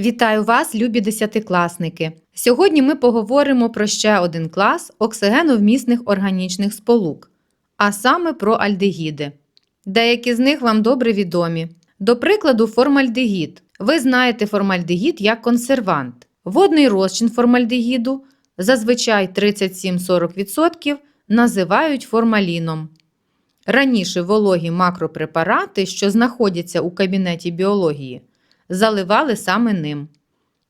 Вітаю вас, любі десятикласники! Сьогодні ми поговоримо про ще один клас оксигеновмісних органічних сполук, а саме про альдегіди. Деякі з них вам добре відомі. До прикладу, формальдегід. Ви знаєте формальдегід як консервант. Водний розчин формальдегіду, зазвичай 37-40%, називають формаліном. Раніше вологі макропрепарати, що знаходяться у кабінеті біології, заливали саме ним.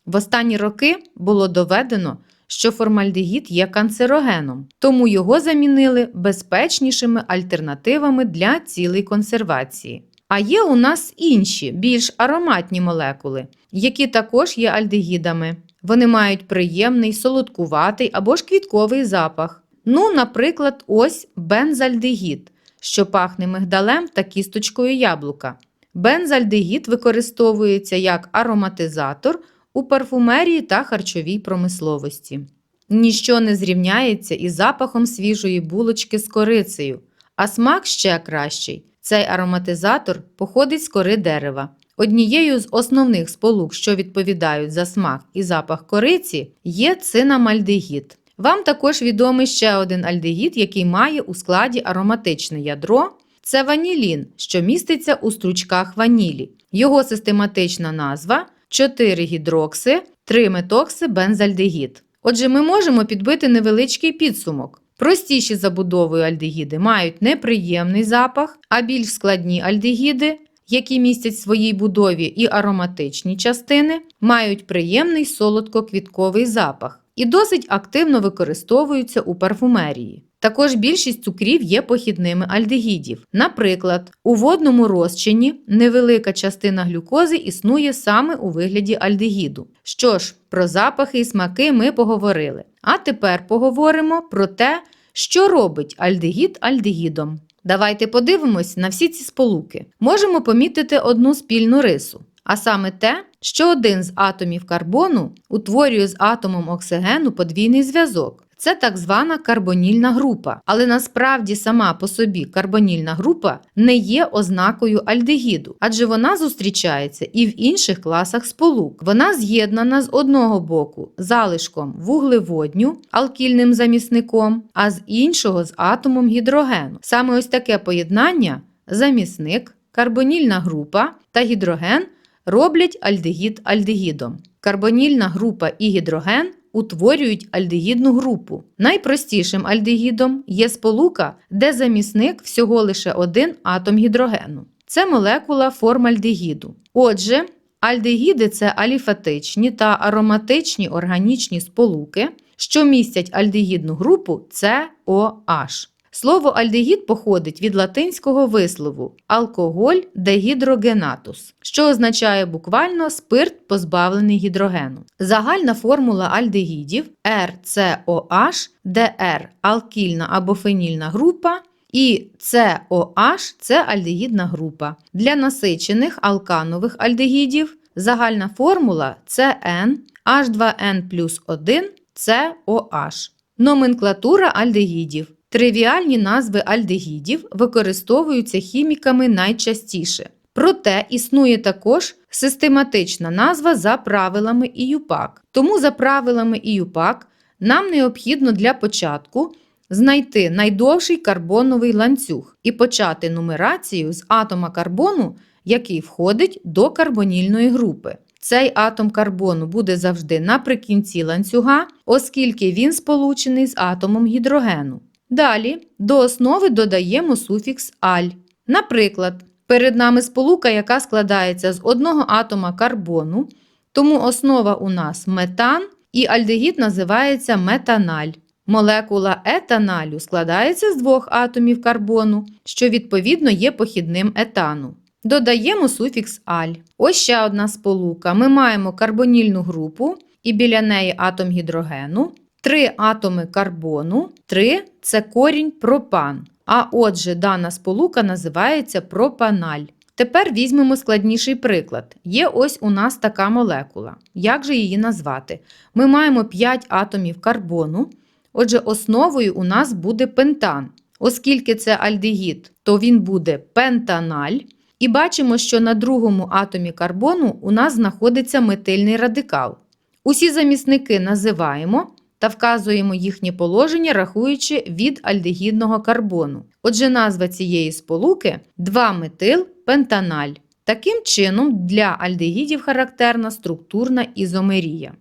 В останні роки було доведено, що формальдегід є канцерогеном, тому його замінили безпечнішими альтернативами для цілей консервації. А є у нас інші, більш ароматні молекули, які також є альдегідами. Вони мають приємний, солодкуватий або ж квітковий запах. Ну, наприклад, ось бензальдегід, що пахне мигдалем та кісточкою яблука. Бензальдегід використовується як ароматизатор у парфумерії та харчовій промисловості. Ніщо не зрівняється із запахом свіжої булочки з корицею, а смак ще кращий. Цей ароматизатор походить з кори дерева. Однією з основних сполук, що відповідають за смак і запах кориці, є цинамальдегід. Вам також відомий ще один альдегід, який має у складі ароматичне ядро. Це ванілін, що міститься у стручках ванілі. Його систематична назва 4-гідрокси, 3-метокси бензальдегід. Отже, ми можемо підбити невеличкий підсумок. Простіші забудовою альдегіди мають неприємний запах, а більш складні альдегіди, які містять в своїй будові і ароматичні частини, мають приємний солодко-квітковий запах і досить активно використовуються у парфумерії. Також більшість цукрів є похідними альдегідів. Наприклад, у водному розчині невелика частина глюкози існує саме у вигляді альдегіду. Що ж, про запахи і смаки ми поговорили. А тепер поговоримо про те, що робить альдегід альдегідом. Давайте подивимось на всі ці сполуки. Можемо помітити одну спільну рису, а саме те, що один з атомів карбону утворює з атомом оксигену подвійний зв'язок. Це так звана карбонільна група, але насправді сама по собі карбонільна група не є ознакою альдегіду, адже вона зустрічається і в інших класах сполук. Вона з'єднана з одного боку залишком вуглеводню, алкільним замісником, а з іншого з атомом гідрогену. Саме ось таке поєднання замісник, карбонільна група та гідроген роблять альдегід альдегідом. Карбонільна група і гідроген утворюють альдегідну групу. Найпростішим альдегідом є сполука, де замісник всього лише один атом гідрогену. Це молекула формальдегіду. Отже, альдегіди це аліфатичні та ароматичні органічні сполуки, що містять альдегідну групу COH. Слово альдегід походить від латинського вислову алкоголь дегідрогенатус, що означає буквально спирт, позбавлений гідрогену. Загальна формула альдегідів RCOH, DR алкільна або фенільна група. І COH це альдегідна група. Для насичених алканових альдегідів загальна формула CN H2N плюс 1 COH. Номенклатура альдегідів. Тривіальні назви альдегідів використовуються хіміками найчастіше. Проте існує також систематична назва за правилами ІЮПАК. Тому за правилами ІЮПАК нам необхідно для початку знайти найдовший карбоновий ланцюг і почати нумерацію з атома карбону, який входить до карбонільної групи. Цей атом карбону буде завжди наприкінці ланцюга, оскільки він сполучений з атомом гідрогену. Далі до основи додаємо суфікс аль. Наприклад, перед нами сполука, яка складається з одного атома карбону, тому основа у нас метан і альдегід називається метаналь. Молекула етаналю складається з двох атомів карбону, що відповідно є похідним етану. Додаємо суфікс аль. Ось ще одна сполука. Ми маємо карбонільну групу і біля неї атом гідрогену. Три атоми карбону, три це корінь пропан. А отже, дана сполука називається пропаналь. Тепер візьмемо складніший приклад. Є ось у нас така молекула. Як же її назвати? Ми маємо 5 атомів карбону. Отже, основою у нас буде пентан. Оскільки це альдегід, то він буде пентаналь. І бачимо, що на другому атомі карбону у нас знаходиться метильний радикал. Усі замісники називаємо та вказуємо їхнє положення, рахуючи від альдегідного карбону. Отже, назва цієї сполуки 2-метил пентаналь. Таким чином, для альдегідів характерна структурна ізомерія.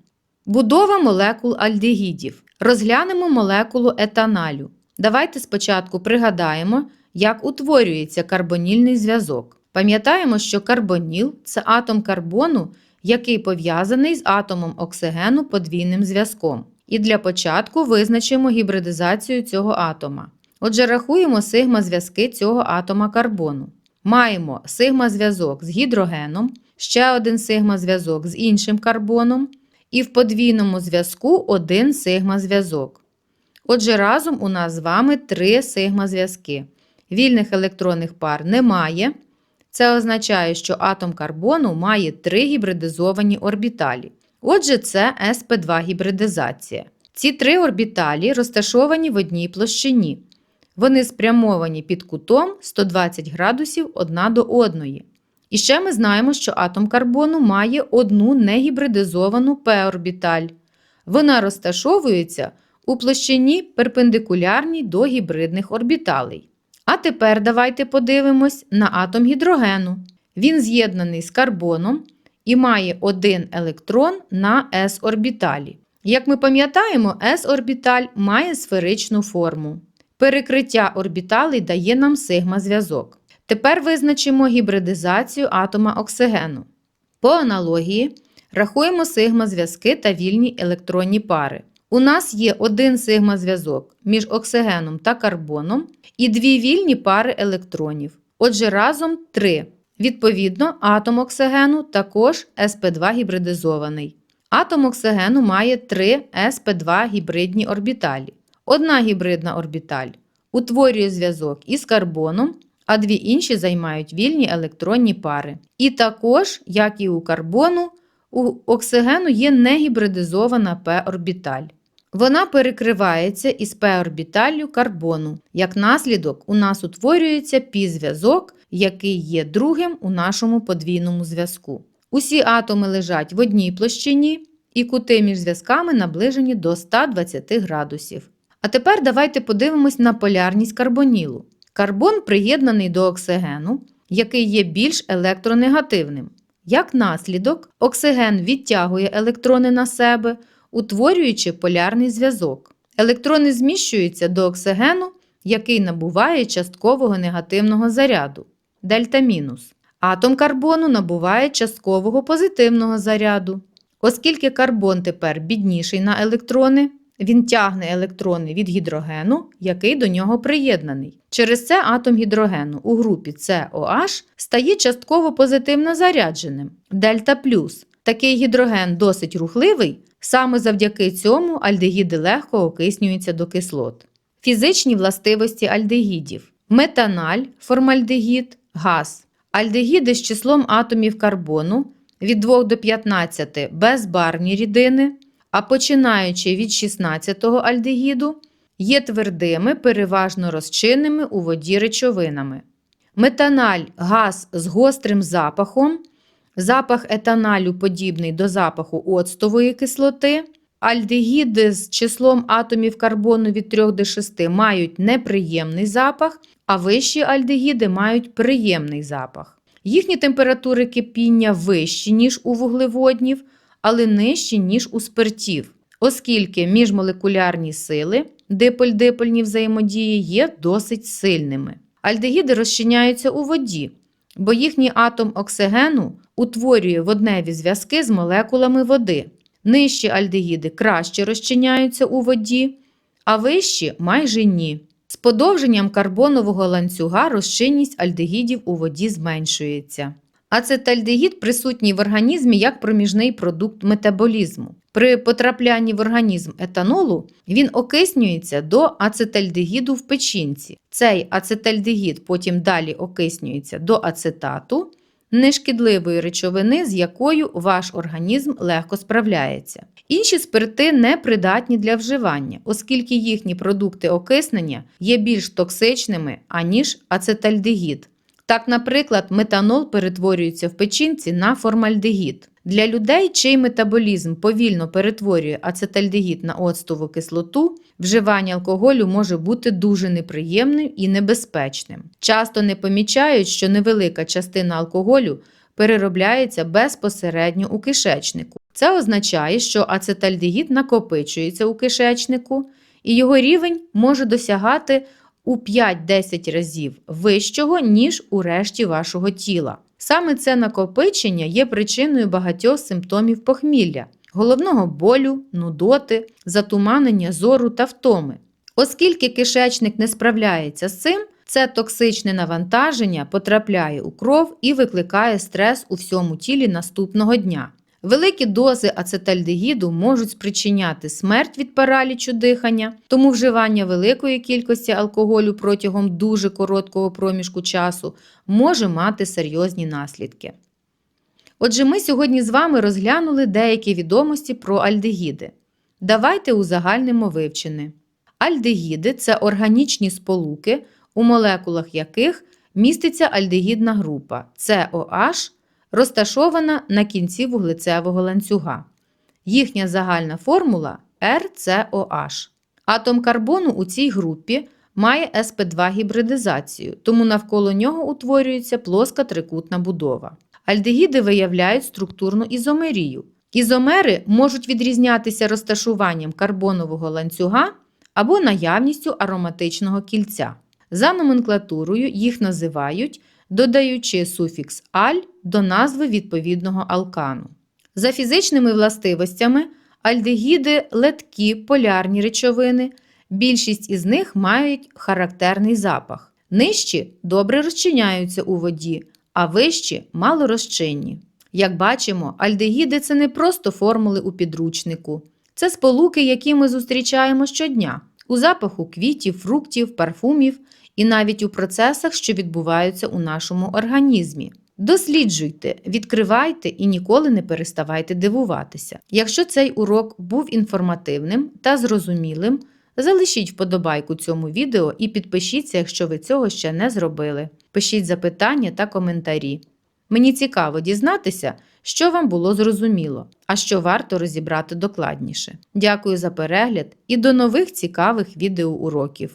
Будова молекул альдегідів. Розглянемо молекулу етаналю. Давайте спочатку пригадаємо, як утворюється карбонільний зв'язок. Пам'ятаємо, що карбоніл це атом карбону, який пов'язаний з атомом оксигену подвійним зв'язком. І для початку визначимо гібридизацію цього атома. Отже, рахуємо сигма-зв'язки цього атома карбону. Маємо сигма-зв'язок з гідрогеном, ще один сигма-зв'язок з іншим карбоном, і в подвійному зв'язку один сигма-зв'язок. Отже, разом у нас з вами три сигма-зв'язки. Вільних електронних пар немає. Це означає, що атом карбону має три гібридизовані орбіталі. Отже, це sp2 гібридизація. Ці три орбіталі розташовані в одній площині. Вони спрямовані під кутом 120 градусів одна до одної. І ще ми знаємо, що атом карбону має одну негібридизовану p-орбіталь. Вона розташовується у площині перпендикулярній до гібридних орбіталей. А тепер давайте подивимось на атом гідрогену. Він з'єднаний з карбоном і має один електрон на s-орбіталі. Як ми пам'ятаємо, s-орбіталь має сферичну форму. Перекриття орбіталей дає нам сигма-зв'язок. Тепер визначимо гібридизацію атома оксигену. По аналогії рахуємо сигма-зв'язки та вільні електронні пари. У нас є один сигма-зв'язок між оксигеном та карбоном і дві вільні пари електронів. Отже, разом три. Відповідно, атом оксигену також sp2 гібридизований. Атом оксигену має три sp2 гібридні орбіталі. Одна гібридна орбіталь утворює зв'язок із карбоном, а дві інші займають вільні електронні пари. І також, як і у карбону, у оксигену є негібридизована p-орбіталь. Вона перекривається із p-орбіталлю карбону. Як наслідок, у нас утворюється пі-зв'язок, який є другим у нашому подвійному зв'язку. Усі атоми лежать в одній площині, і кути між зв'язками наближені до 120 градусів. А тепер давайте подивимось на полярність карбонілу. Карбон приєднаний до оксигену, який є більш електронегативним. Як наслідок, оксиген відтягує електрони на себе, утворюючи полярний зв'язок. Електрони зміщуються до оксигену, який набуває часткового негативного заряду дельта мінус. Атом карбону набуває часткового позитивного заряду. Оскільки карбон тепер бідніший на електрони, він тягне електрони від гідрогену, який до нього приєднаний. Через це атом гідрогену у групі COH стає частково позитивно зарядженим дельта плюс. Такий гідроген досить рухливий, саме завдяки цьому альдегіди легко окиснюються до кислот. Фізичні властивості альдегідів: метаналь, формальдегід, газ. Альдегіди з числом атомів карбону від 2 до 15 безбарвні рідини, а починаючи від 16-го альдегіду, є твердими, переважно розчинними у воді речовинами. Метаналь газ з гострим запахом, запах етаналю подібний до запаху оцтової кислоти. Альдегіди з числом атомів карбону від 3 до 6 мають неприємний запах, а вищі альдегіди мають приємний запах. Їхні температури кипіння вищі, ніж у вуглеводнів, але нижчі, ніж у спиртів, оскільки міжмолекулярні сили диполь-дипольні взаємодії є досить сильними. Альдегіди розчиняються у воді, бо їхній атом оксигену утворює водневі зв'язки з молекулами води. Нижчі альдегіди краще розчиняються у воді, а вищі майже ні. З подовженням карбонового ланцюга розчинність альдегідів у воді зменшується. Ацетальдегід присутній в організмі як проміжний продукт метаболізму. При потраплянні в організм етанолу він окиснюється до ацетальдегіду в печінці. Цей ацетальдегід потім далі окиснюється до ацетату, нешкідливої речовини, з якою ваш організм легко справляється. Інші спирти не придатні для вживання, оскільки їхні продукти окиснення є більш токсичними, аніж ацетальдегід. Так, наприклад, метанол перетворюється в печінці на формальдегід. Для людей, чий метаболізм повільно перетворює ацетальдегід на оцтову кислоту, вживання алкоголю може бути дуже неприємним і небезпечним. Часто не помічають, що невелика частина алкоголю переробляється безпосередньо у кишечнику. Це означає, що ацетальдегід накопичується у кишечнику, і його рівень може досягати у 5-10 разів вищого, ніж у решті вашого тіла. Саме це накопичення є причиною багатьох симптомів похмілля, головного болю, нудоти, затуманення зору та втоми. Оскільки кишечник не справляється з цим, це токсичне навантаження потрапляє у кров і викликає стрес у всьому тілі наступного дня. Великі дози ацетальдегіду можуть спричиняти смерть від паралічу дихання, тому вживання великої кількості алкоголю протягом дуже короткого проміжку часу може мати серйозні наслідки. Отже, ми сьогодні з вами розглянули деякі відомості про альдегіди. Давайте узагальнимо вивчене. Альдегіди це органічні сполуки, у молекулах яких міститься альдегідна група COH, розташована на кінці вуглецевого ланцюга. Їхня загальна формула RCOH. Атом карбону у цій групі має sp2 гібридизацію, тому навколо нього утворюється плоска трикутна будова. Альдегіди виявляють структурну ізомерію. Ізомери можуть відрізнятися розташуванням карбонового ланцюга або наявністю ароматичного кільця. За номенклатурою їх називають, додаючи суфікс аль до назви відповідного алкану. За фізичними властивостями альдегіди леткі полярні речовини. Більшість із них мають характерний запах. Нижчі добре розчиняються у воді, а вищі малорозчинні. Як бачимо, альдегіди це не просто формули у підручнику. Це сполуки, які ми зустрічаємо щодня у запаху квітів, фруктів, парфумів і навіть у процесах, що відбуваються у нашому організмі. Досліджуйте, відкривайте і ніколи не переставайте дивуватися. Якщо цей урок був інформативним та зрозумілим, залишіть вподобайку цьому відео і підпишіться, якщо ви цього ще не зробили. Пишіть запитання та коментарі. Мені цікаво дізнатися, що вам було зрозуміло, а що варто розібрати докладніше. Дякую за перегляд і до нових цікавих відеоуроків!